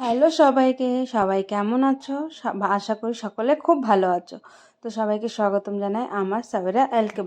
Hello সবাইকে, সবাই কেমন আছো? আশা করি সকলে খুব ভালো আছো। তো সবাইকে স্বাগতম জানাই আমার সাবেরা এলকে